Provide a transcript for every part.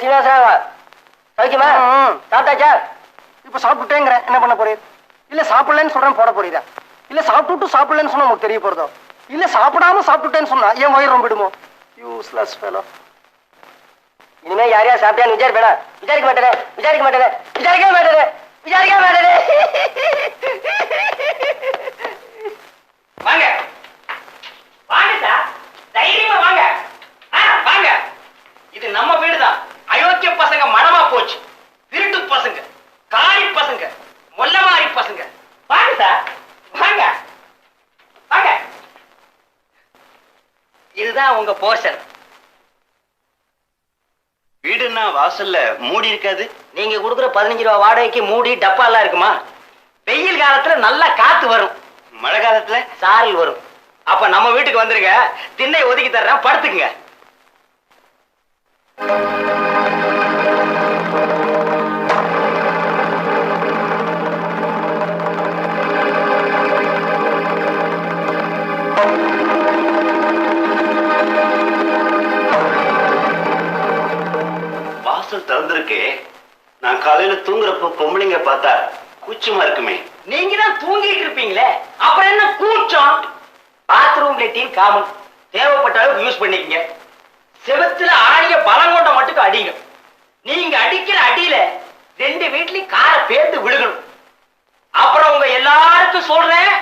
சீனிவாசராவா சௌக்கியமா? ம். சாப்பிட்டாச்சா? இப்ப சாப்பிட்டுட்டேங்கிறேன் என்ன பண்ண போறீர் இல்ல சாப்பிடலன்னு சொல்றேன் போட போறீரா இல்ல சாப்பிட்டுட்டு சாப்பிடலன்னு சொன்னா உங்களுக்கு தெரிய போறதோ? இல்ல சாப்பிடாம சாப்பிட்டுட்டேன்னு சொன்னா என் வயிறு ரொம்பிடுமோ? யூஸ்லெஸ் ஃபெலோ இனிமே யாரையா சாப்பிட்டியான்னு விசாரிப்பேனா? விசாரிக்க மாட்டேனே. விசாரிக்க மாட்டேனே. விசாரிக்கவே மாட்டேனே. விசாரிக்கவே மாட்டேனே. வாங்க சார் தைரியமா வாங்க ஆ, வாங்க இது நம்ம வீடுதான் அயோக்கிய பசங்க மனமா போச்சு திருட்டு பசங்க காரி பசங்க மொல்லமாரி பசங்க. வாங்க சார். வாங்க. வாங்க. இதுதான் உங்க போர்ஷன் வீடுன்னா வாசல்ல மூடி இருக்காது. நீங்க கொடுக்குற பதினஞ்சு ரூபா வாடகைக்கு மூடி டப்பா எல்லாம் இருக்குமா? வெயில் காலத்துல நல்லா காத்து வரும். மழை காலத்துல? சாரல் வரும். அப்ப நம்ம வீட்டுக்கு வந்துருங்க. திண்ணை ஒதுக்கி தர்றேன். படுத்துக்குங்க. வாசல் திறந்திருக்கு. நான் காலையில தூங்குறப்ப பொம்பளைங்க பார்த்தா கூச்சமா இருக்குமே. நீங்க தான் தூங்கிட்டு இருப்பீங்களே. அப்புறம் என்ன கூச்சம்? பாத்ரூம் லெட்டின் காமன் தேவைப்பட்ட அளவுக்கு யூஸ் பண்ணிக்கங்க. செவத்துல ஆணிய பலம் கொண்ட மட்டும் அடிங்க. நீங்க அடிக்கிற அடியில ரெண்டு வீட்லயும் காரை பேர்த்து விழுகணும். அப்புறம் உங்க எல்லாருக்கும் சொல்றேன்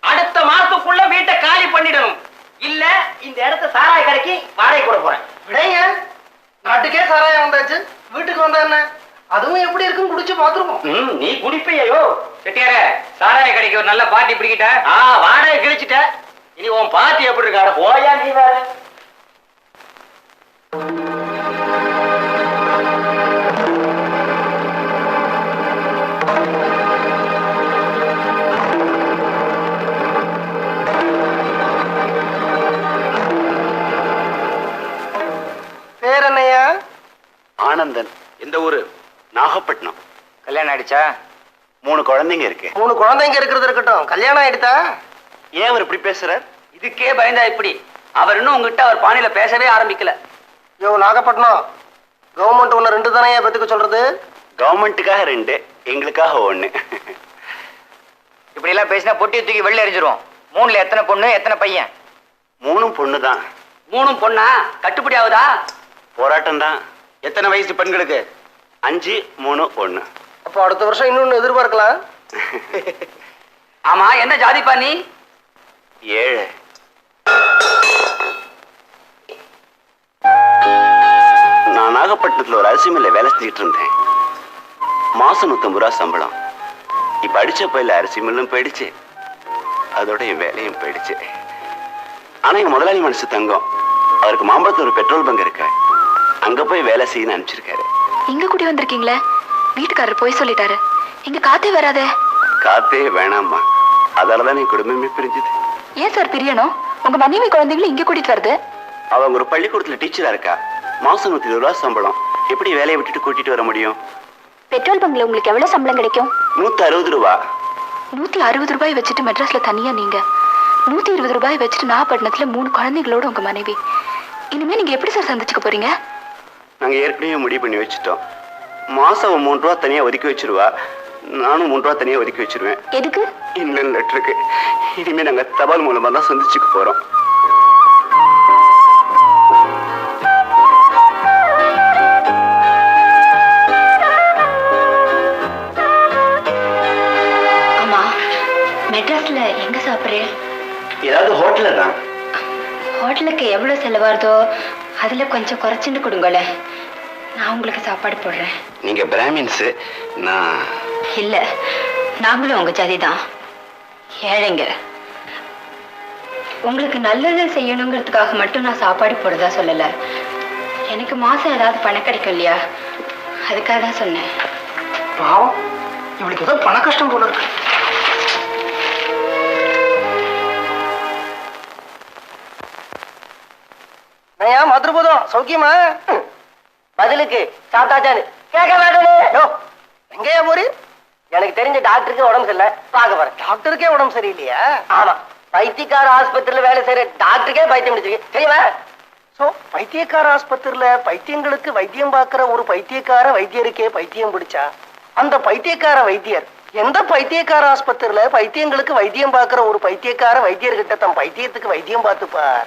அடுத்த மாசத்துக்குள்ள வீட்டை காலி பண்ணிடணும். இல்ல இந்த இடத்த சாராய கடைக்கு வாடகை கூட போறேன். விடையா நாட்டுக்கே சாராயம் வந்தாச்சு. வீட்டுக்கு வந்தா என்ன? அதுவும் எப்படி இருக்கும் குடிச்சு பாத்துருவோம் நீ குடிப்பையோ செட்டியார சாராய கடைக்கு ஒரு நல்ல பாட்டி பிடிக்கிட்ட? ஆ வாடகை கிழிச்சிட்ட. இனி உன் பாட்டி எப்படி இருக்காட போயா நீ வேற. ஆனந்தன் எந்த ஊரு? நாகப்பட்டினம். கல்யாணம் ஆயிடுச்சா? மூணு குழந்தைங்க இருக்கு. மூணு குழந்தைங்க இருக்கிறது இருக்கட்டும். கல்யாணம் ஆயிடுதா ஏன் அவர் இப்படி பேசுறார்? இதுக்கே பயந்தா இப்படி அவர் இன்னும் உங்ககிட்ட அவர் பாணியில பேசவே ஆரம்பிக்கல. யோ நாகப்பட்டினம். கவர்மெண்ட் ஒன்று ரெண்டு தானே பத்துக்க சொல்றது? கவர்மெண்ட்டுக்காக ரெண்டு எங்களுக்காக ஒண்ணு. இப்படி எல்லாம் பேசினா பொட்டி தூக்கி வெளில எரிஞ்சிரும். மூணுல எத்தனை பொண்ணு எத்தனை பையன்? மூணும் பொண்ணு தான் மூணும் பொண்ணா? கட்டுப்படி ஆகுதா? போராட்டம் தான் எத்தனை வயசு பெண்களுக்கு? அஞ்சு மூணு ஒண்ணு. அப்போ அடுத்த வருஷம் இன்னொன்னு எதிர்பார்க்கலாம். ஆமா என்ன ஜாதிப்பா நீ? ஏழு. நான் நாகப்பட்டினத்துல ஒரு அரிசி மில்ல வேலை செஞ்சுட்டு இருந்தேன். மாசம் நூத்தம்பது ரூபா சம்பளம். இப்ப அடிச்ச பயில அரிசி மில்லும் போயிடுச்சு. அதோட என் வேலையும் போயிடுச்சு. ஆனா என் முதலாளி மனசு தங்கம். அவருக்கு மாம்பழத்துல ஒரு பெட்ரோல் பங்க் இருக்கு. அங்க போய் வேலை செய்யணும்னு அனுப்பிச்சிருக்காரு இங்க கூடி வந்திருக்கீங்களே? வீட்டுக்காரர் போய் சொல்லிட்டாரு. இங்க காத்தே வராதே. காத்தே வேணாம்மா. அதாலதான் என் குடும்பமே பிரிஞ்சுது. ஏன் சார் பிரியணும்? உங்க மனைவி குழந்தைங்களும் இங்க கூட்டிட்டு வருது. அவங்க ஒரு பள்ளிக்கூடத்துல டீச்சரா இருக்கா? மாசம் நூத்தி இருபது ரூபா சம்பளம். எப்படி வேலையை விட்டுட்டு கூட்டிட்டு வர முடியும்? பெட்ரோல் பங்க்ல உங்களுக்கு எவ்வளவு சம்பளம் கிடைக்கும்? நூத்தி அறுபது ரூபா. நூத்தி அறுபது ரூபாய் வச்சுட்டு மெட்ராஸ்ல தனியா நீங்க. நூத்தி இருபது ரூபாய் வச்சுட்டு நாகப்பட்டினத்துல மூணு குழந்தைகளோட உங்க மனைவி. இனிமே நீங்க எப்படி சார் சந்திச்சுக்க போறீங்க? நாங்க ஏற்கனவே முடிவு பண்ணி வச்சுட்டோம். மாசம் மூணு ரூபா தனியா ஒதுக்கி வச்சிருவா. நானும் மூணு ரூபா தனியா ஒதுக்கி வச்சிருவேன். எதுக்கு? இன்னும் லெட்டருக்கு. இனிமே நாங்க தபால் மூலமா தான் சந்திச்சுக்க போறோம். ஆமா மெட்ராஸ்ல எங்க சாப்பிடுறேன் ஏதாவது ஹோட்டல்ல தான். ஹோட்டலுக்கு எவ்வளவு செலவாகுதோ அதுல கொஞ்சம் குறைச்சுட்டு கொடுங்களேன் நான் உங்களுக்கு சாப்பாடு போடுறேன். நீங்க பிராமின்ஸ் நான் இல்ல நாங்களும் உங்க ஜாதி தான் ஏழைங்க. உங்களுக்கு நல்லது செய்யணுங்கிறதுக்காக மட்டும் நான் சாப்பாடு போடுறதா சொல்லல. எனக்கு மாசம் ஏதாவது பணம் கிடைக்கும் இல்லையா? அதுக்காக தான் சொன்னேன். பாவம். இவளுக்கு ஏதோ பண கஷ்டம் போல இருக்கு. நையா மதுரபூதம் சௌக்கியமா? பதிலுக்கு சாப்பிட்டாச்சான்னு கேட்க வேண்டாம் எங்கயா எங்கேயா எனக்கு தெரிஞ்ச டாக்டருக்கு உடம்பு சரியில்லை. பார்க்க போறேன். டாக்டருக்கே உடம்பு சரியில்லையா? ஆமா. பைத்தியக்கார ஆஸ்பத்திரியில வேலை செய்யற டாக்டருக்கே பைத்தியம் முடிச்சிருக்கு தெரியுமா? சோ பைத்தியக்கார ஆஸ்பத்திரியில பைத்தியங்களுக்கு வைத்தியம் பார்க்கிற ஒரு பைத்தியக்கார வைத்தியருக்கே பைத்தியம் பிடிச்சா அந்த பைத்தியக்கார வைத்தியர் எந்த பைத்தியக்கார ஆஸ்பத்திரியில பைத்தியங்களுக்கு வைத்தியம் பார்க்கிற ஒரு பைத்தியக்கார வைத்தியர்கிட்ட தன் பைத்தியத்துக்கு வைத்தியம் பார்த்துப்பார்?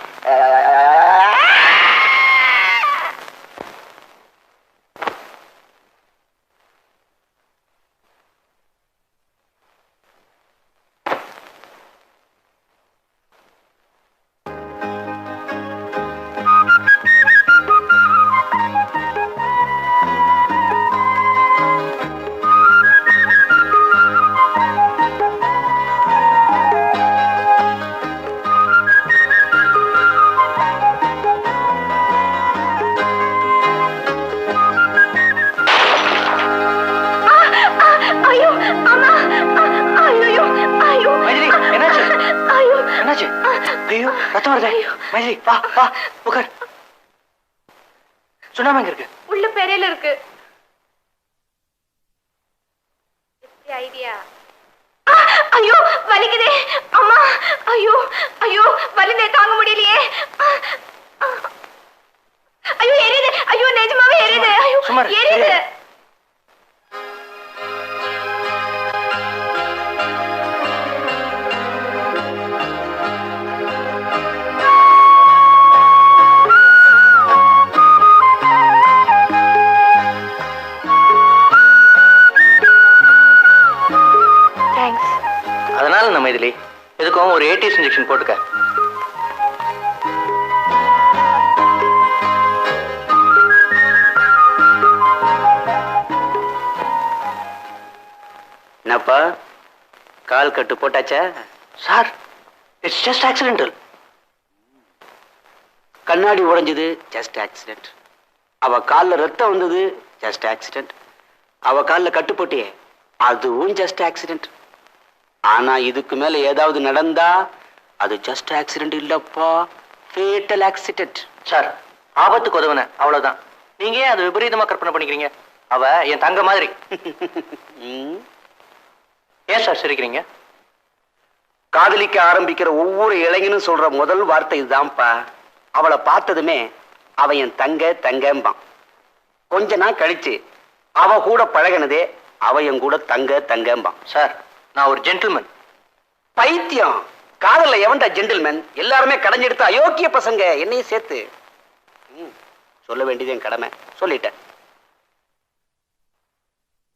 வா வா உட்கார் சுண்ணாம எங்க இருக்கு? உள்ள பெரையில இருக்கு. ஒரு ஏடிஎஸ் இன்ஜெக்ஷன் போட்டுக்க. என்னப்பா? கால் கட்டு போட்டாச்சா? சார் இட்ஸ் ஜஸ்ட் ஆக்சிடென்டல் கண்ணாடி உடைஞ்சது ஜஸ்ட் ஆக்சிடென்ட் அவ கால்ல ரத்தம் வந்தது ஜஸ்ட் ஆக்சிடென்ட் அவ கால்ல கட்டு போட்டியே அதுவும் ஜஸ்ட் ஆக்சிடென்ட் ஆனா இதுக்கு மேல ஏதாவது நடந்தா அது ஜஸ்ட் ஆக்சிடென்ட் இல்லப்பா. ஃபேட்டல் ஆக்சிடென்ட் சார் ஆபத்துக்கு உதவுன அவ்வளவுதான். நீங்க ஏன் அதை விபரீதமா கற்பனை பண்ணிக்கிறீங்க? அவ என் தங்க மாதிரி. ஏன் சார் சிரிக்கிறீங்க? காதலிக்க ஆரம்பிக்கிற ஒவ்வொரு இளைஞனும் சொல்ற முதல் வார்த்தை இதுதான்ப்பா. அவளை பார்த்ததுமே அவ என் தங்க தங்கம்பான். கொஞ்ச நாள் கழிச்சு அவ கூட பழகினதே அவ என் கூட தங்க தங்கம்பான். சார் நான் ஒரு ஜென்டில்மேன் பைத்தியம். காதல்ல எவன்டா ஜென்டில்மேன் எல்லாருமே கடைஞ்செடுத்த அயோக்கிய பசங்க என்னையும் சேர்த்து. ம், சொல்ல வேண்டியது என் கடமை. சொல்லிட்டேன்.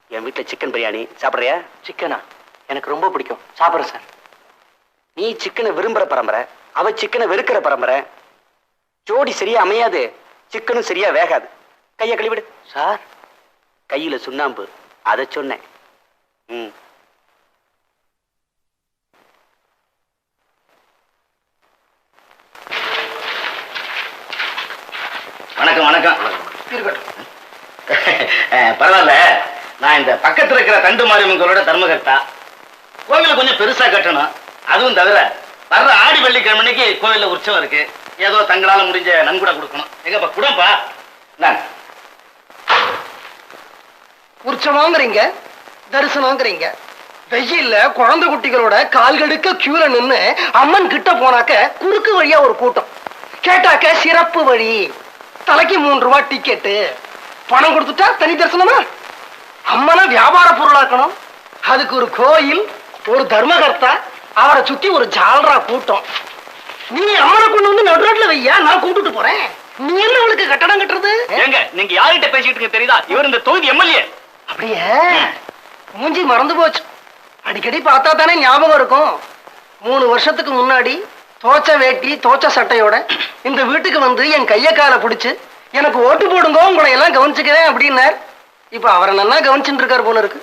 என் வீட்டில் சிக்கன் பிரியாணி சாப்பிட்றியா? சிக்கனா எனக்கு ரொம்ப பிடிக்கும். சாப்பிட்றேன் சார் நீ சிக்கனை விரும்புகிற பரம்பரை அவ சிக்கனை வெறுக்கிற பரம்பரை. ஜோடி சரியா அமையாது. சிக்கனும் சரியா வேகாது. கையை கழுவிடு. சார் கையில் சுண்ணாம்பு. அதை சொன்னேன். ம். வணக்கம் வணக்கம். இருக்கட்டும். பரவாயில்ல. நான் இந்த பக்கத்துல இருக்கிற தண்டு மாரியம்மங்களோட தர்மகர்த்தா. கோவில கொஞ்சம் பெருசா கட்டணும். அதுவும் தவிர வர்ற ஆடி வெள்ளிக்கிழமைக்கு கோவில்ல உற்சவம் இருக்கு. ஏதோ தங்களால முடிஞ்ச நன்கொடை கொடுக்கணும். எங்கப்பா குடம்பா? நான் உற்சவங்கிறீங்க தரிசனங்கிறீங்க. வெயில்ல குழந்தை குட்டிகளோட கால்கடுக்க கியூல நின்னு அம்மன் கிட்ட போனாக்க குறுக்கு வழியா ஒரு கூட்டம். கேட்டாக்க சிறப்பு வழி. தலைக்கு மூணு ரூபாய் டிக்கெட்டு பணம் கொடுத்துட்டா தனி தரிசனமா? அம்மனை வியாபார பொருளாக்கணும் அதுக்கு ஒரு கோயில் ஒரு தர்மகர்த்தா அவரை சுத்தி ஒரு ஜால்ரா கூட்டம். நீ அம்மனை கொண்டு வந்து நடுரோட்ல வையா? நான் கூப்பிட்டு போறேன். நீ என்ன அவளுக்கு கட்டடம் கட்டுறது? ஏங்க நீங்க யார்கிட்ட பேசிட்டு இருக்க தெரியுதா? இவர் இந்த தொகுதி எம்எல்ஏ. அப்படியே? மூஞ்சி மறந்து போச்சு. அடிக்கடி பார்த்தா தானே ஞாபகம் இருக்கும். மூணு வருஷத்துக்கு முன்னாடி தோச்ச வேட்டி தோச்ச சட்டையோட இந்த வீட்டுக்கு வந்து என் கைய காலை பிடிச்சு எனக்கு ஓட்டு போடுங்க உங்களை எல்லாம் கவனிச்சுக்கிறேன் அப்படின்னார். இப்ப அவரை நல்லா கவனிச்சுட்டு இருக்காரு போல இருக்கு.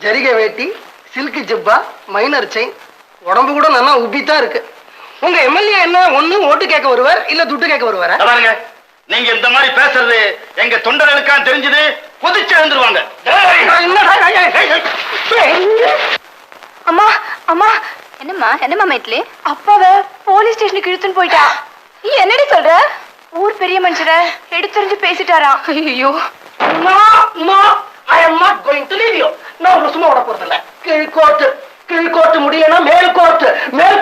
ஜரிகை வேட்டி சில்க் ஜிப்பா மைனர் செயின் உடம்பு கூட நல்லா உப்பித்தான் இருக்கு. உங்க எம்எல்ஏ என்ன ஒண்ணு ஓட்டு கேட்க வருவார் இல்ல துட்டு கேட்க வருவாரா? பாருங்க நீங்க இந்த மாதிரி பேசுறது எங்க தொண்டர்களுக்கா தெரிஞ்சது கொதிச்சு எழுந்துருவாங்க. அம்மா அம்மா என்னம்மா என்னம்மா மைட்லி அப்பாவ போலீஸ் ஸ்டேஷனுக்கு இழுத்துன்னு போயிட்டா. என்னடி சொல்ற? ஊர் பெரிய மனுஷரை எடுத்தறிஞ்சு பேசிட்டாராம் ஐயோ அம்மா, அம்மா, I am not going to leave you. நான் உங்களை சும்மா விட போறதில்ல. கீழ் கோர்ட்டு கீழ் கோர்ட்டு முடியலன்னா மேல் கோர்ட்டு. மேல்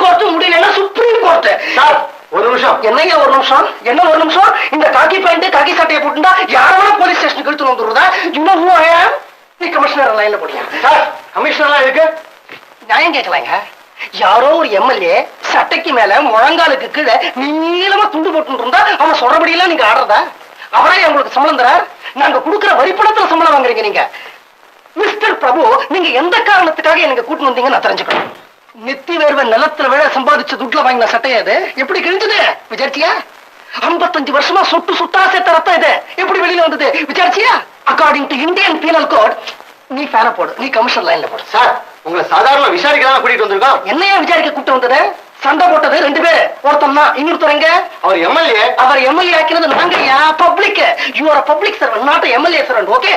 சுப்ரீம் சார் ஒரு நிமிஷம். என்னையா ஒரு நிமிஷம்? என்ன ஒரு நிமிஷம்? இந்த காக்கி பேண்ட் காக்கி சட்டையை போட்டுண்டா யாரோட போலீஸ் ஸ்டேஷனுக்கு எடுத்து வந்துடுறதா? இன்னும் am? நீ கமிஷனர் லைன்ல போடியா சார் கமிஷனர்லாம் இருக்கு நியாயம் கேட்கலாங்க. யாரோ ஒரு எம்எல்ஏ சட்டைக்கு மேல முழங்காலுக்கு கீழே நீளமா துண்டு போட்டு இருந்தா அவன் சொல்றபடியெல்லாம் நீங்க ஆடுறதா? அவரே உங்களுக்கு சம்பளம் தரார்? நாங்க கொடுக்குற வரிப்பணத்துல சம்பளம் வாங்குறீங்க நீங்க. மிஸ்டர் பிரபு நீங்க எந்த காரணத்துக்காக எனக்கு கூட்டு வந்தீங்கன்னு நான் தெரிஞ்சுக்கணும். நெத்தி வேர்வை நிலத்துல விழ சம்பாதிச்ச துட்ல வாங்கின சட்டையா இது? எப்படி கிழிஞ்சது? விசாரிச்சியா? ஐம்பத்தஞ்சு வருஷமா சொட்டு சுட்டா சேர்த்த ரத்தம் இது. எப்படி வெளியில வந்தது? விசாரிச்சியா? According to Indian penal code நீ ஃபேன போடு. நீ கமிஷன் லைன்ல போடு. சார் உங்களை சாதாரண விசாரிக்கலாம் கூட்டிட்டு வந்திருக்கோம்? என்னையா விசாரிக்க கூப்பிட்டு வந்தது? சண்டை போட்டது ரெண்டு பேர். ஒருத்தன் தான் இன்னொருத்தர் எங்க அவர் எம்எல்ஏ அவர் எம்எல்ஏ ஆக்கினது நாங்கய்யா public you are public servant not MLA servant okay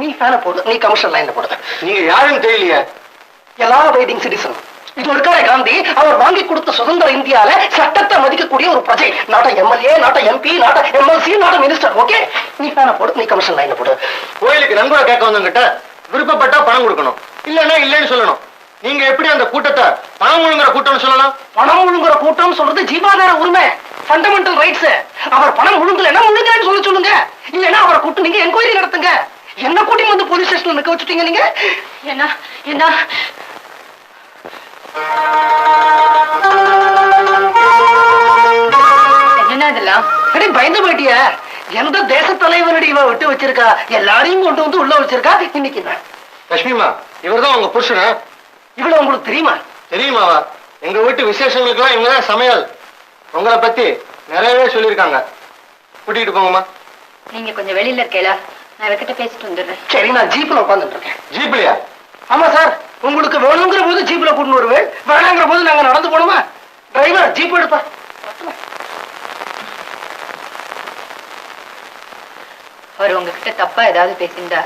நீ ஃபேன போடு நீ கமிஷன் லைன்ல போடு. நீங்க யாருன்னு தெரியலையே. எல்லா வெயிட்டிங் சிட்டிசன் இது இருக்காரே காந்தி அவர் வாங்கி கொடுத்த சுதந்திர இந்தியால சட்டத்தை மதிக்கக்கூடிய ஒரு பிரஜை. நாட்ட எம்எல்ஏ நாட்ட எம்பி நாட்ட எம்எல்சி நாட்ட மினிஸ்டர் ஓகே நீ ஃபேன போடு நீ கமிஷன் லைன்ல போடு. கோயிலுக்கு நன்கொடை கேட்க வந்தவங்கிட்ட விருப்பப்பட்டா பணம் கொடுக்கணும். இல்லன்னா இல்லைன்னு சொல்லணும். நீங்க எப்படி அந்த கூட்டத்தை பணம் முழுங்குற கூட்டம்னு சொல்லலாம்? பணம் முழுங்குற கூட்டம் சொல்றது ஜீவாதார உரிமை ஃபண்டமெண்டல் ரைட்ஸ் அவர் பணம் முழுங்கலைன்னா முழுங்கன்னு சொல்ல சொல்லுங்க. இல்லைன்னா அவரை கூட்டு நீங்க என்கொயரி நடத்துங்க. என்ன கூட்டிட்டு வந்து போலீஸ் ஸ்டேஷன்ல நிக்க வச்சுட்டீங்க நீங்க? என்ன என்ன? என்ன இதெல்லாம்? அடே பயந்து போயிட்டிய. எந்த தேச தலைவனடி இவ விட்டு வச்சிருக்கா? எல்லாரையும் கொண்டு வந்து உள்ள வச்சிருக்கா? இன்னைக்கு நான் லட்சுமிமா இவர்தான் உங்க புருஷனா? இவ்வளவு உங்களுக்கு தெரியுமா? தெரியுமாவா? எங்க வீட்டு விசேஷங்களுக்கெல்லாம் இவங்க தான் சமையல். உங்களை பத்தி நிறையவே சொல்லியிருக்காங்க. கூட்டிட்டு போங்கம்மா. நீங்க கொஞ்சம் வெளியில இருக்கேளா நான் இவர்கிட்ட பேசிட்டு வந்துடுறேன். சரி நான் ஜீப்ல உட்காந்துட்டு இருக்கேன் ஜீப்லையா? ஆமா சார். உங்களுக்கு வேணுங்கிற போது ஜீப்ல கூட்டு வருவேன். வேணாங்கிற போது நாங்க நடந்து போனோமா டிரைவர் ஜீப் எடுப்பா. அவர் உங்ககிட்ட தப்பா ஏதாவது பேசியிருந்தா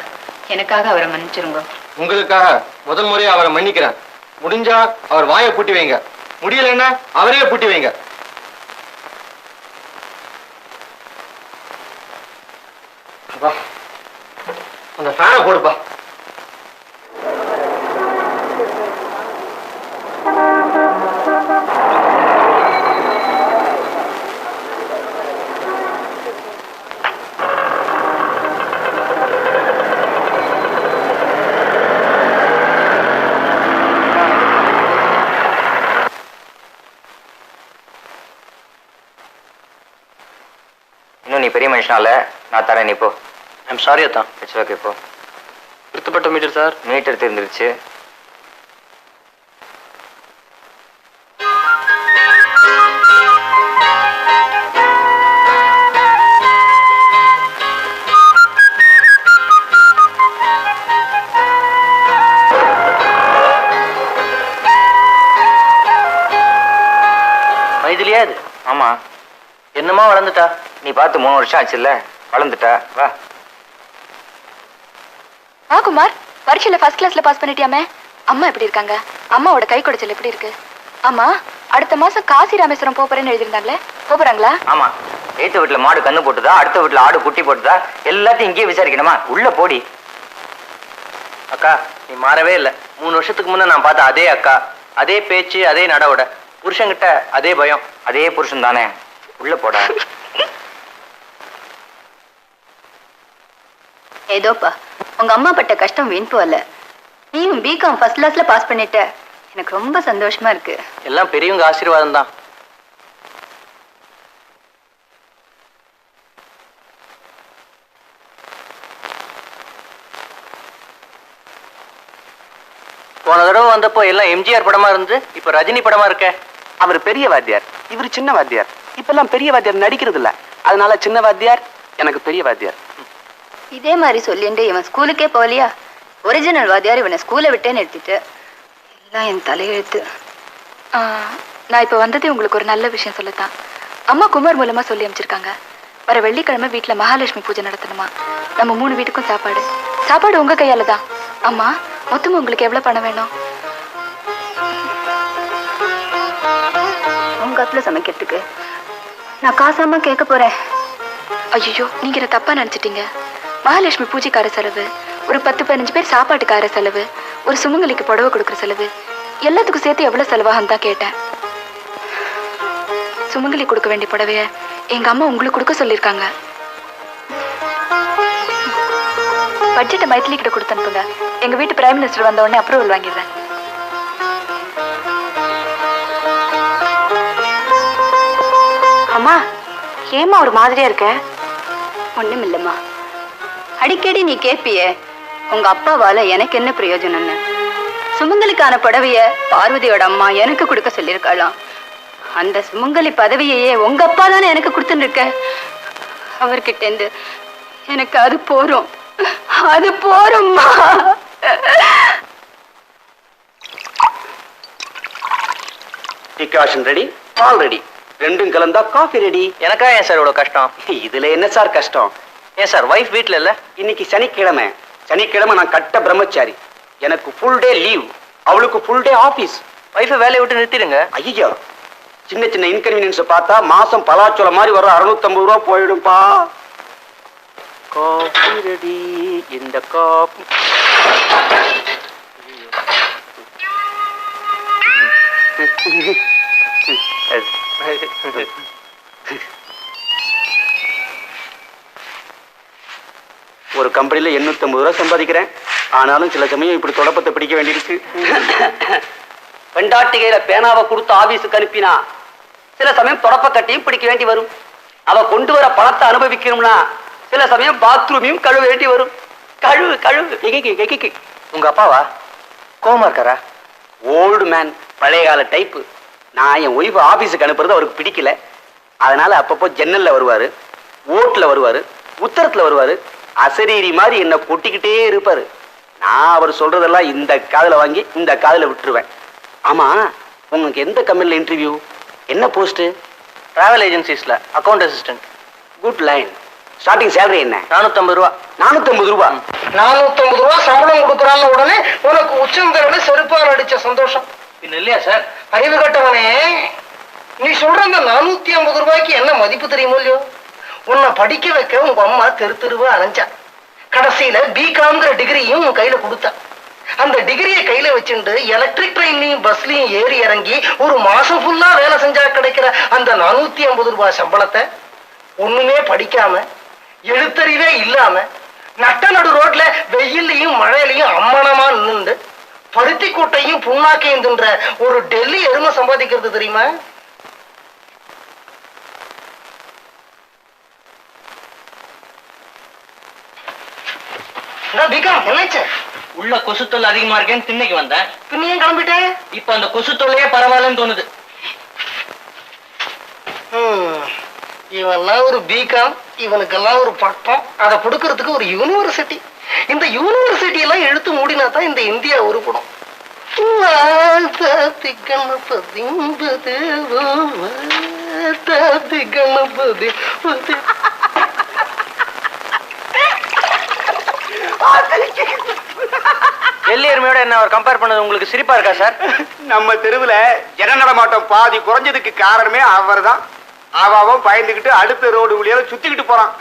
எனக்காக அவரை மன்னிச்சிருங்க. உங்களுக்காக முதல் முறையா அவரை மன்னிக்கிறேன். முடிஞ்சா அவர் வாயை பூட்டி வைங்க. முடியலன்னா அவரே பூட்டி வைங்க. அந்த ஃபேனை போடுப்பா. இன்னும் நீ பெரிய மனுஷனால நான் தரேன் நீ போ. ஐம் சாரி அத்தான் இட்ஸ் ஓகே போ. திருத்தப்பட்ட மீட்டர் சார். மீட்டர் தெரிஞ்சிருச்சு பார்த்து மூணு வருஷம் ஆச்சுல்ல? வளர்ந்துட்டா. வா. ஆ குமார். பரீட்சையில ஃபர்ஸ்ட் கிளாஸ்ல பாஸ் பண்ணிட்டியாமே? அம்மா எப்படி இருக்காங்க? அம்மாவோட கை குடைச்சல் எப்படி இருக்கு? ஆமா அடுத்த மாசம் காசி ராமேஸ்வரம் போறேன்னு எழுதிருந்தாங்களே போறாங்களா? ஆமா. ஏத்து வீட்டுல மாடு கண்ணு போட்டுதா அடுத்த வீட்டுல ஆடு குட்டி போட்டுதா எல்லாத்தையும் இங்கேயே விசாரிக்கணுமா? உள்ள போடி. அக்கா நீ மாறவே இல்லை. மூணு வருஷத்துக்கு முன்ன நான் பார்த்த அதே அக்கா. அதே பேச்சு அதே நடவட புருஷன்கிட்ட அதே பயம். அதே புருஷன் தானே உள்ள போடா. ஏதோப்பா உங்க அம்மா பட்ட கஷ்டம் வீண் போகல நீயும் பிகாம் ஃபர்ஸ்ட் கிளாஸ்ல பாஸ் பண்ணிட்ட. எனக்கு ரொம்ப சந்தோஷமா இருக்கு. எல்லாம் பெரியவங்க ஆசீர்வாதம் தான். போன தடவை வந்தப்போ எல்லாம் எம்ஜிஆர் படமா இருந்து இப்ப ரஜினி படமா இருக்க? அவர் பெரிய வாத்தியார். இவர் சின்ன வாத்தியார். இப்பெல்லாம் பெரிய வாத்தியார் நடிக்கிறது இல்ல அதனால சின்ன வாத்தியார் எனக்கு பெரிய வாத்தியார். இதே மாதிரி சொல்லிட்டு இவன் ஸ்கூலுக்கே போகலையா? ஒரிஜினல் வாத்தியார் இவனை ஸ்கூலை விட்டே நிறுத்திட்டு எல்லாம் என் தலையெழுத்து. நான் இப்போ வந்ததே உங்களுக்கு ஒரு நல்ல விஷயம் சொல்லத்தான். அம்மா குமார் மூலமா சொல்லி அமைச்சிருக்காங்க. வர வெள்ளிக்கிழமை வீட்டில் மகாலட்சுமி பூஜை நடத்தணுமா? நம்ம மூணு வீட்டுக்கும் சாப்பாடு. சாப்பாடு உங்க கையால தான் அம்மா மொத்தமும் உங்களுக்கு எவ்வளவு பணம் வேணும்? உங்க அத்துல சமைக்கிறதுக்கு நான் காசாம கேட்க போறேன். ஐயோ நீங்க இதை தப்பா நினைச்சிட்டீங்க. மகாலட்சுமி பூஜைக்கார செலவு ஒரு பத்து பதினஞ்சு பேர் சாப்பாட்டுக்கார செலவு ஒரு சுமங்கலிக்கு புடவை கொடுக்குற செலவு எல்லாத்துக்கும் சேர்த்து எவ்வளவு செலவாகும் தான் கேட்டேன். சுமங்கலி கொடுக்க வேண்டிய புடவைய எங்க அம்மா உங்களுக்கு கொடுக்க சொல்லியிருக்காங்க. பட்ஜெட்டை மைத்திலி கிட்ட கொடுத்து அனுப்புங்க. எங்க வீட்டு பிரைம் மினிஸ்டர் வந்த உடனே அப்ரூவல் வாங்கிடுறேன். அம்மா ஏமா ஒரு மாதிரியா இருக்க? ஒண்ணும் இல்லம்மா அடிக்கடி நீ கேப்பியே. உங்க அப்பாவால எனக்கு என்ன பிரயோஜனம்னு? சுமங்கலிக்கான புடவைய பார்வதியோட அம்மா எனக்கு கொடுக்க சொல்லியிருக்காளாம். அந்த சுமங்கலி பதவியையே உங்க அப்பா தானே எனக்கு கொடுத்துருக்க? இருக்க அவர்கிட்ட இருந்து எனக்கு அது போறோம் அது போரும்மா டிகாஷன் ரெடி பால் ரெடி ரெண்டும் கலந்தா காஃபி ரெடி எனக்கா ஏன் சார் இவ்வளவு கஷ்டம்? இதுல என்ன சார் கஷ்டம்? ஏன் சார் ஒய்ஃப் வீட்ல இல்ல? இன்னைக்கு சனிக்கிழமை. சனிக்கிழமை நான் கட்ட பிரம்மச்சாரி. எனக்கு ஃபுல் டே லீவ் அவளுக்கு ஃபுல் டே ஆபீஸ் ஒய்ஃபை வேலையை விட்டு நிறுத்திடுங்க. ஐயோ சின்ன சின்ன இன்கன்வீனியன்ஸ் பார்த்தா மாசம் பலாச்சோளம் மாதிரி வரும் அறுநூத்தம்பது ரூபா போயிடும்பா. Coffee ready. இந்த காஃபி ஒரு கம்பெனில 850 ரூபா சம்பாதிக்கிறேன். ஆனாலும் சில சமயம் இப்படி தொடப்பத்தை பிடிக்க வேண்டியிருக்கு. பெண்டாட்டிகையில பேனாவை கொடுத்து ஆபீஸுக்கு அனுப்பினா சில சமயம் தொடப்ப கட்டியும் பிடிக்க வேண்டி வரும். அவ கொண்டு வர பணத்தை அனுபவிக்கணும்னா சில சமயம் பாத்ரூமையும் கழுவ வேண்டி வரும். கழுவு கழுவு. எகிக்கு, எகிக்கு. உங்க அப்பாவா? கோமா இருக்காரா? ஓல்டு மேன் பழைய கால டைப்பு நான் என் ஒய்ஃப் ஆபீஸுக்கு அனுப்புறது அவருக்கு பிடிக்கல. அதனால அப்பப்போ ஜன்னல்ல வருவாரு ஓட்டுல வருவாரு உத்தரத்துல வருவாரு. அசரீரி மாதிரி என்ன கொட்டிக்கிட்டே இருப்பாரு. நான் அவர் சொல்றதெல்லாம் இந்த காதுல வாங்கி இந்த காதுல விட்டுருவேன். ஆமா உங்களுக்கு எந்த கம்பெனில இன்டர்வியூ என்ன post travel ஏஜென்சிஸ்ல account assistant good line starting salary என்ன? நானூத்தம்பது ரூபா. நானூத்தம்பது ரூபா? நானூத்தம்பது ரூபா சம்பளம் கொடுக்குறான்னு உடனே உனக்கு உச்சந்தரல செருப்பால் அடிச்ச சந்தோஷம். பின்ன இல்லையா சார் அறிவு கட்டவனே நீ சொல்ற அந்த நானூத்தி ஐம்பது ரூபாய்க்கு என்ன மதிப்பு தெரியுமோ இல்லையோ? உன்னை படிக்க வைக்க உங்க அம்மா தெரு தெருவா அலைஞ்சா. கடைசியில பிகாம்ங்கிற டிகிரியும் உன் கையில கொடுத்தா. அந்த டிகிரியை கையில வச்சுட்டு எலக்ட்ரிக் ட்ரெயின்லயும் பஸ்லயும் ஏறி இறங்கி ஒரு மாசம் ஃபுல்லா வேலை செஞ்சா கிடைக்கிற அந்த நானூத்தி ஐம்பது ரூபாய் சம்பளத்தை ஒண்ணுமே படிக்காம எழுத்தறிவே இல்லாம நட்ட நடு ரோட்ல வெயில்லையும் மழையிலையும் அம்மனமா நின்று பருத்தி கூட்டையும் புண்ணாக்கையும் தின்ற ஒரு டெல்லி எருமை சம்பாதிக்கிறது தெரியுமா? பிகாம் என்னாச்சு? உள்ள கொசு தொல்லை அதிகமா இருக்கேன்னு திண்ணைக்கு வந்தேன். ஏன் கிளம்பிட்டேன் இப்ப அந்த கொசு தொல்லையே பரவாயில்லன்னு தோணுது. ஹம், இவன்லாம் ஒரு பிகாம் இவனுக்கெல்லாம் ஒரு பட்டம். அதை கொடுக்கறதுக்கு ஒரு யூனிவர்சிட்டி இந்த யூனிவர்சிட்டி எல்லாம் இழுத்து மூடினா தான் இந்த இந்தியா உருப்படும் வாதாதி கணபதி பதி, வாதாதி கணபதி பதி. டெல்லி எருமையோட என்ன அவர் கம்பேர் பண்ணது உங்களுக்கு சிரிப்பா இருக்கா சார் நம்ம தெருவுல ஜன நடமாட்டம் பாதி குறைஞ்சதுக்கு காரணமே அவர்தான். அவன் பயந்துகிட்டு அடுத்த ரோடு வழியால சுத்திக்கிட்டு போறான்.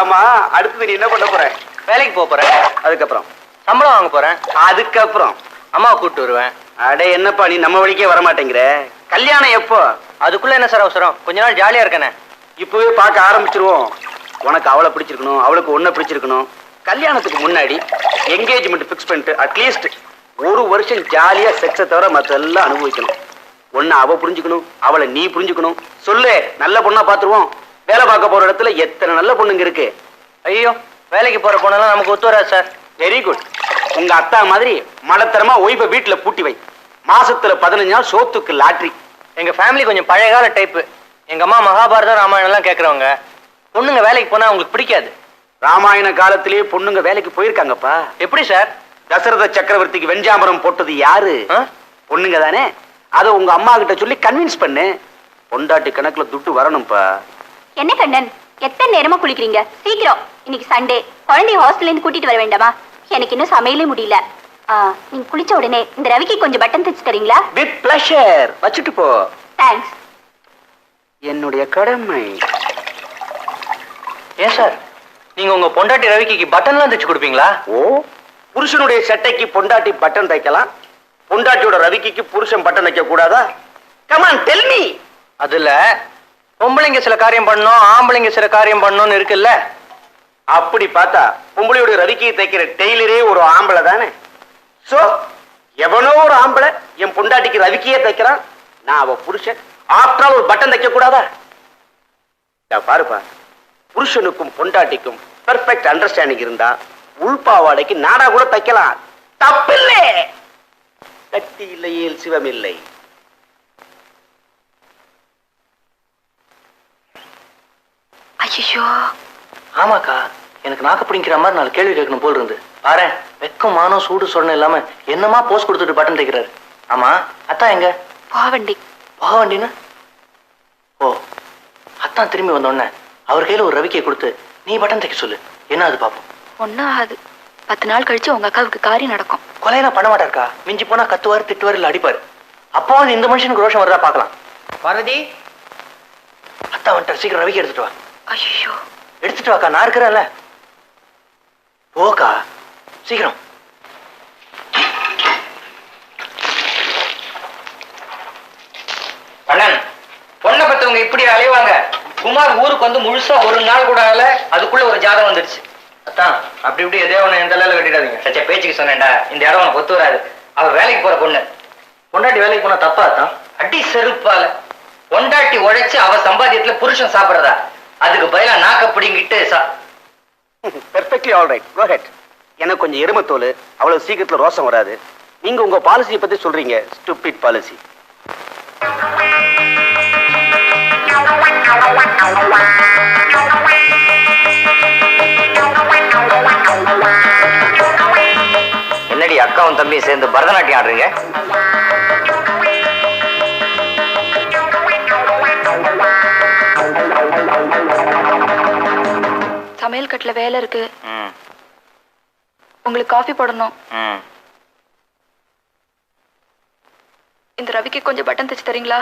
ஆமா அடுத்தது நீ என்ன பண்ண போற? வேலைக்கு போக போறேன் அதுக்கப்புறம். சம்பளம் வாங்க போறேன். அதுக்கப்புறம். அம்மாவை கூப்பிட்டு வருவேன். அடே என்னப்பா நீ நம்ம வழிக்கே வர மாட்டேங்கிற கல்யாணம் எப்போ? அதுக்குள்ள என்ன சார் அவசரம்? கொஞ்ச நாள் ஜாலியா இருக்கனே. இப்பவே பார்க்க ஆரம்பிச்சிருவோம். உனக்கு அவளை பிடிச்சிருக்கணும் அவளுக்கு ஒன்ன பிடிச்சிருக்கணும். கல்யாணத்துக்கு முன்னாடி என்கேஜ்மெண்ட் ஃபிக்ஸ் பண்ணிட்டு அட்லீஸ்ட் ஒரு வருஷம் ஜாலியா செக்ஸை தவிர மத்த எல்லாம் அனுபவிக்கணும். ஒன்னு அவ புரிஞ்சுக்கணும் அவளை நீ புரிஞ்சுக்கணும். சொல்லு நல்ல பொண்ணா பாத்துருவோம் வேலை பார்க்க போற இடத்துல எத்தனை நல்ல பொண்ணுங்க இருக்கு? ஐயோ வேலைக்கு போற பொண்ணெல்லாம் நமக்கு ஒத்து வராது சார். வெரி குட் உங்க அத்தா மாதிரி மலத்தரமா ஒய்ஃபை வீட்டுல பூட்டி வை. மாசத்துல பதினஞ்சு நாள் சோத்துக்கு லாட்ரி. எங்க ஃபேமிலி கொஞ்சம் பழைய கால டைப் எங்க அம்மா மகாபாரதம் ராமாயணம் எல்லாம் கேக்குறவங்க. பொண்ணுங்க வேலைக்கு போனா அவங்களுக்கு பிடிக்காது. ராமாயண காலத்திலேயே பொண்ணுங்க வேலைக்கு போயிருக்காங்கப்பா. எப்படி சார்? தசரத சக்கரவர்த்திக்கு வெஞ்சாமரம் போட்டது யாரு? ஆ? பொண்ணுங்க தானே? அதை உங்க அம்மா கிட்ட சொல்லி கன்வின்ஸ் பண்ணு. பொண்டாட்டி கணக்குல துட்டு வரணும்ப்பா. என்ன கண்ணன்? எத்தனை நேரமா குளிக்கிறீங்க? சீக்கிரம். இன்னைக்கு சண்டே குழந்தைய ஹாஸ்டல்ல இருந்து கூட்டிட்டு வர வேண்டாமா? எனக்கு இன்னும் சமையலே முடியல. ஆ, நீங்க குளிச்ச உடனே இந்த ரவிக்கு கொஞ்சம் பட்டன் தைச்சு தரீங்களா? வித் பிளஷர் வச்சுட்டு போ. தேங்க்ஸ் என்னுடைய கடமை. ஏன் சார்? நீங்க உங்க பொண்டாட்டி ரவிக்கு பட்டன்லாம் தைச்சு கொடுப்பீங்களா? ஓ. புருஷனுடைய சட்டைக்கு பொண்டாட்டி பட்டன் தைக்கலாம். பொண்டாட்டியோட ரவிக்கு புருஷன் பட்டன் வைக்க கூடாதா? கமான் டெல் மீ அதுல பொம்பளைங்க சில காரியம் பண்ணணும் ஆம்பளைங்க சில காரியம் பண்ணணும்னு இருக்குல்ல? அப்படி பார்த்தா பொம்பளையோட ரவிக்கை தைக்கிற டெய்லரே ஒரு ஆம்பளை தானே? சோ எவனோ ஒரு ஆம்பளை என் பொண்டாட்டிக்கு ரவிக்கையே தைக்கிறான். நான் அவ புருஷன். ஆஃப்டர் ஒரு பட்டன் தைக்க கூடாதா பாருப்பா. புருஷனுக்கும் பொண்டாட்டிக்கும் பெர்ஃபெக்ட் அண்டர்ஸ்டாண்டிங் இருந்தா உள்பாவாடைக்கு நாடா கூட தைக்கலாம். தப்பில்லை. கட்டி இல்லையேல் சிவம் இல்லை ஐயோ ஆமாக்கா எனக்கு நாக்கு பிடிக்கிற மாதிரி நாலு கேள்வி கேட்கணும் போல் இருந்து. பாரு வெக்கம் மானம் சூடு சொன்ன இல்லாம என்னமா போஸ் கொடுத்துட்டு பட்டன் தைக்கிறாரு? ஆமா அத்தான் எங்க? போவண்டி. போக வண்டினா ஓ அத்தான் திரும்பி வந்தோடனே அவர் கையில ஒரு ரவிக்கையை கொடுத்து நீ பட்டன் தைக்க சொல்லு. என்ன அது பாப்போம்? ஒன்றும் ஆகாது. பத்து நாள் கழிச்சு உங்க அக்காவுக்கு காரியம் நடக்கும். கொலையெல்லாம் பண்ண மாட்டாருக்கா? மிஞ்சி போனா கத்துவாரு திட்டுவாரு இல்ல அடிப்பாரு. அப்போ இந்த மனுஷனுக்கு ரோஷம் வருதா பார்க்கலாம் பார்வதி? அத்தா வந்துட்டார். சீக்கிரம் ரவிக்கை எடுத்துட்டு வா. ஐயோ. எடுத்துட்டு வாக்கா நான் இருக்கிறேன்ல. போக்கா. சீக்கிரம். அண்ணன் பொண்ணை பத்தவங்க இப்படி அலைவாங்க. குமார் ஊருக்கு வந்து முழுசா ஒரு நாள் கூட ஆகல அதுக்குள்ள ஒரு ஜாதகம் வந்துடுச்சு அத்தான் அப்படி இப்படி எதே ஒன்று எந்த தலையில கட்டிடாதீங்க. சச்ச பேச்சுக்கு சொன்னேன்டா இந்த இடம் உனக்கு ஒத்து வராது. அவ வேலைக்கு போற பொண்ணு. பொண்டாட்டி வேலைக்கு போனா தப்பா அத்தான் அடி செருப்பால. பொண்டாட்டி உழைச்சு அவ சம்பாத்தியத்துல புருஷன் சாப்பிடுறதா? அதுக்கு பதிலா நாக்க பிடிங்கிட்டு சா- perfectly all right go ahead எனக்கு கொஞ்சம் எருமத்தோல் அவ்வளவு சீக்கிரத்துல ரோசம் வராது. நீங்க உங்க பாலிசியை பத்தி சொல்றீங்க. ஸ்டூபிட் பாலிசி என்னடி அக்காவும் தம்பியும் சேர்ந்து பரதநாட்டியம் ஆடுறீங்க? சமையல் கட்டில் வேலை இருக்கு. ம், உங்களுக்கு காஃபி போடணும் ம். இந்த ரவிக்கு கொஞ்சம் பட்டன் தைச்சு தரீங்களா?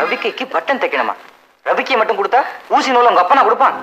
ரவிக்கைக்கு பட்டன் தைக்கணுமா? ரவிக்கை மட்டும் கொடுத்தா ஊசி நூல் உங்க அப்பனா கொடுப்பான்.